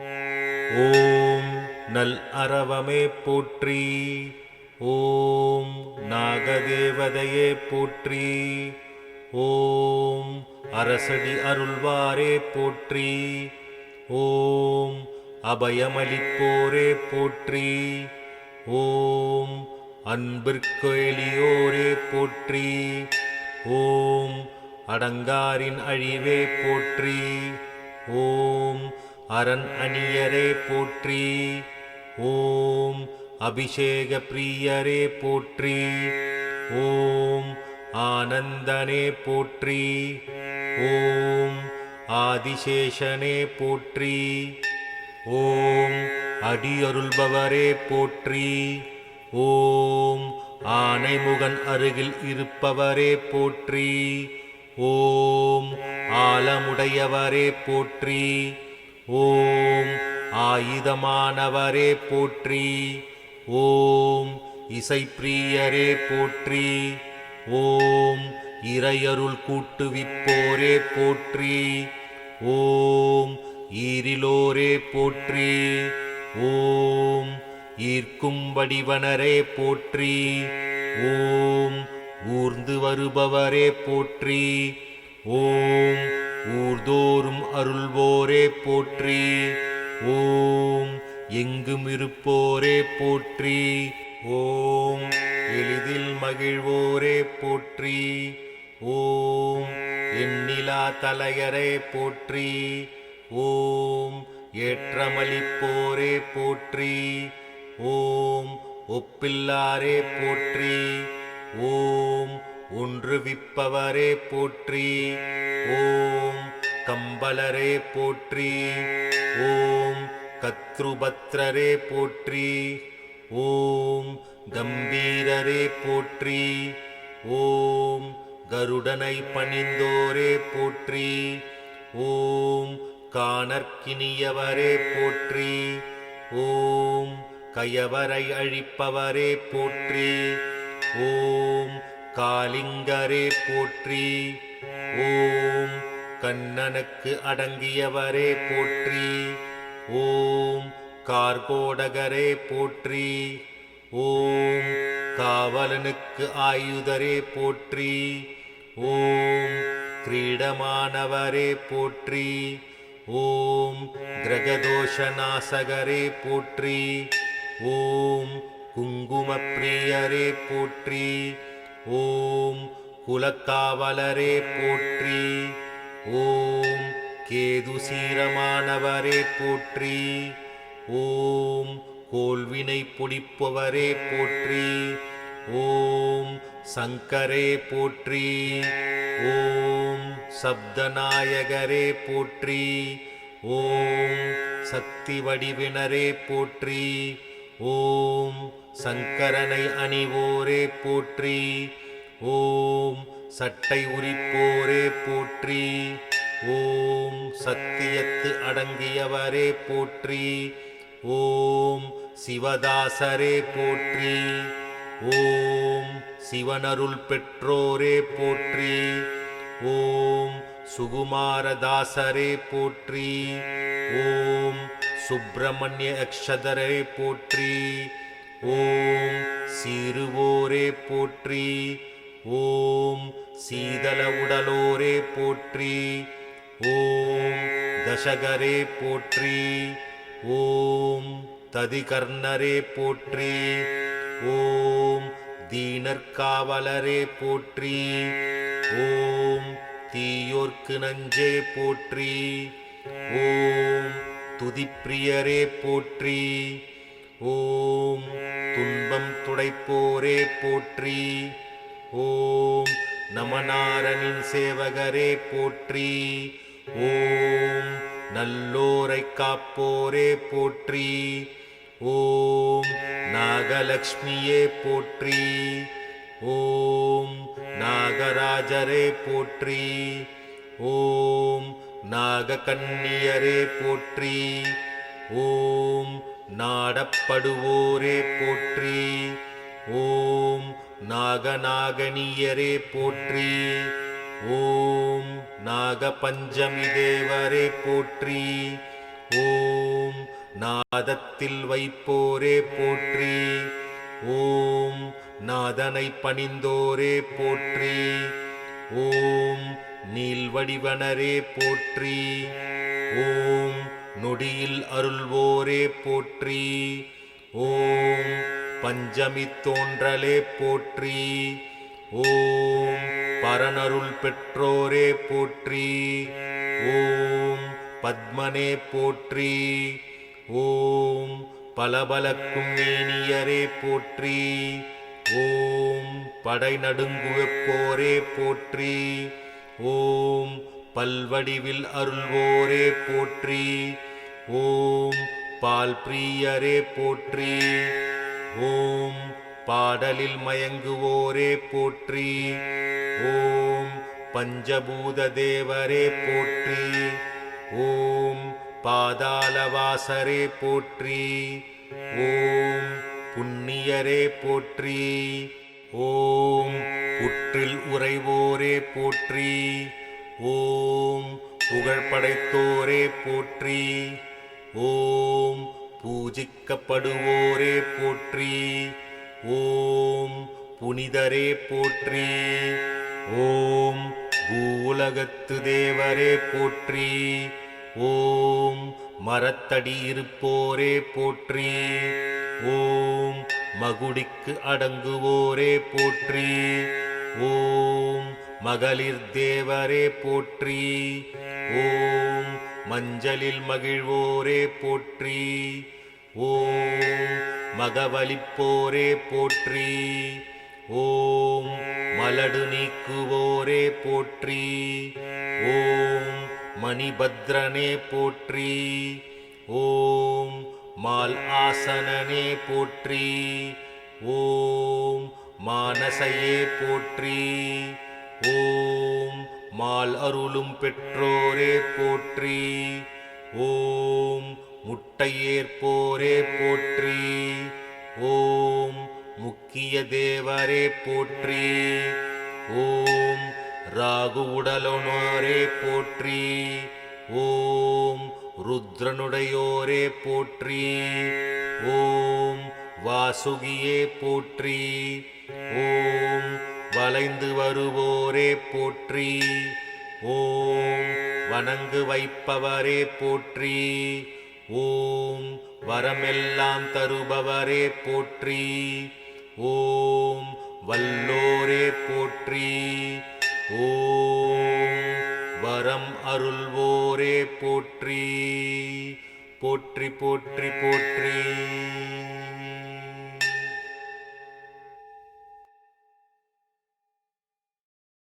ஓம் நல் அறவமே போற்றி. ஓம் நாகதேவதையே போற்றி. ஓம் அரசடி அருள்வாரே போற்றி. ஓம் அபயமளிப்போரே போற்றி. ஓம் அன்பிற்கு எளியோரே போற்றி. ஓம் அடங்காரின் அழிவே போற்றி. ஓம் அரண் அணியரே போற்றி. ஓம் அபிஷேக பிரியரே போற்றி. ஓம் ஆனந்தனே போற்றி. ஓம் ஆதிசேஷனே போற்றி. ஓம் அடியருள்பவரே போற்றி. ஓம் ஆனைமுகன் அருகில் இருப்பவரே போற்றி. ஓம் ஆலமுடையவரே போற்றி. ஓம் ஆயுதமானவரே போற்றி. ஓம் இசைப்பிரியரே போற்றி. ஓம் இறையருள் கூட்டுவிப்போரே போற்றி. ஓம் ஈரிலோரே போற்றி. ஓம் ஈர்க்கும் வடிவனரே போற்றி. ஓம் ஊர்ந்து வருபவரே போற்றி. ஓம் ஊர்தோறும் அருள்வோரே போற்றி. ஓம் எங்கும் இருப்போரே போற்றி. ஓம் எளிதில் மகிழ்வோரே போற்றி. ஓம் எண்ணிலா தலையரே போற்றி. ஓம் ஏற்றமளிப்போரே போற்றி. ஓம் ஒப்பில்லாரே போற்றி. ஓம் ஒன்றுவிப்பவரே போற்றி. ஓம் கம்பலரே போற்றி. ஓம் கத்ருபத்ரரே போற்றி. ஓம் கம்பீரரே போற்றி. ஓம் கருடனை பணிந்தோரே போற்றி. ஓம் காணற்கினியவரே போற்றி. ஓம் கயவரை அழிப்பவரே போற்றி. ஓம் காலிங்கரே போற்றி. ஓம். கண்ணனுக்கு அடங்கியவரே போற்றி. ஓம். கார்கோடகரே போற்றி. ஓம். காவலனுக்கு ஆயுதரே போற்றி. ஓம். கிரீடமானவரே போற்றி. ஓம். கிரகதோஷநாசகரே போற்றி. ஓம். குங்குமப்பிரியரே போற்றி. ஓம். குலத்தாவலரே போற்றி. ஓம் கேது சீரமானவரே போற்றி. ஓம் கோல்வினை பொடிப்பவரே போற்றி. ஓம் சங்கரே போற்றி. ஓம் சப்தநாயகரே போற்றி. ஓம் சக்தி வடிவினரே போற்றி. ஓம் சங்கரனை அணிவோரே போற்றி. ஓம் சட்டை உரிப்போரே போற்றி. ஓம் சத்தியத்து அடங்கியவரே போற்றி. ஓம் சிவதாசரே போற்றி. ஓம் சிவனருள் பெற்றோரே போற்றி. ஓம் சுகுமாரதாசரே போற்றி. ஓம் சுப்பிரமணிய அக்ஷதரே போற்றி. ஓம் சிறுவோரே போற்றி. ஓம் சீதல உடலோரே போற்றி ஓம் தசகரே போற்றி ஓம் ததிகர்ணரே போற்றி ஓம் தீனர்காவலரே போற்றி ஓம் தீயோர்க்கு நஞ்சே போற்றி ஓம் துதிப்பிரியரே போற்றி ஓம் துன்பம் துடைப்போரே போற்றி ஓம் நமநாரனின் சேவகரே போற்றி. ஓம் நல்லோரை காப்போரே போற்றி. ஓம் நாகலக்ஷ்மியே போற்றி. ஓம் நாகராஜரே போற்றி. ஓம் நாககன்னியரே போற்றி. ஓம் நாடப்படுவோரே போற்றி. நாகநாகனியரே போற்றி. ஓம் நாகபஞ்சமி தேவரே போற்றி. ஓம் நாதத்தில் வைப்போரே போற்றி. ஓம் நாதனை பணிந்தோரே போற்றி. ஓம் நீல்வடிவனரே போற்றி. ஓம் நொடியில் அருள்வோரே போற்றி. ஓம் பஞ்சமி தோன்றலே போற்றி. ஓம் பரனருள் பெற்றோரே போற்றி. ஓம் பத்மனே போற்றி. ஓம் பலபலக்கும் மேனியரே போற்றி. ஓம் படை நடுங்குவப்போரே போற்றி. ஓம் பல்வடிவில் அருள்வோரே போற்றி. ஓம் பால் பிரியரே போற்றி. ஓம் பாடலில் மயங்குவோரே போற்றி. ஓம் பஞ்சபூத தேவரே போற்றி. ஓம் பாதாளவாசரே போற்றி. ஓம் புண்ணியரே போற்றி. ஓம் புற்றில் உறைவோரே போற்றி. ஓம் புகழ்படைத்தோரே போற்றி. ஓம் பூஜிக்கப்படுவோரே போற்றி. ஓம் புனிதரே போற்றி. ஓம் பூலகத்து தேவரே போற்றி. ஓம் மரத்தடி இருப்போரே போற்றி. ஓம் மகுடிக்கு அடங்குவோரே போற்றி. ஓம் மகளிர் தேவரே போற்றி. ஓம் மஞ்சளில் மகிழ்வோரே போற்றி. ஓம் மகவலிப்போரே போற்றி. ஓம் மலடு நீக்குவோரே போற்றி. ஓம் மணிபத்ரனே போற்றி. ஓம் மால் ஆசனனே போற்றி. ஓம் மானசையே போற்றி. ஓம் மால் அருளும் பெற்றோரே போற்றி. ஓம் முட்டையேற்போரே போற்றி. ஓம் முக்கிய தேவரே போற்றி. ஓம் ராகு உடலுணோரே போற்றி. ஓம் ருத்ரனுடையோரே போற்றி. ஓம் வாசுகியே போற்றி. ஓம் வளைந்து வருவோரே போற்றி. ஓம் வணங்கு வைப்பவரே போற்றி. ஓம் வரமெல்லாம் தருபவரே போற்றி. ஓம் வல்லோரே போற்றி. ஓம் வரம் அருள்வோரே போற்றி. போற்றி போற்றி போற்றி.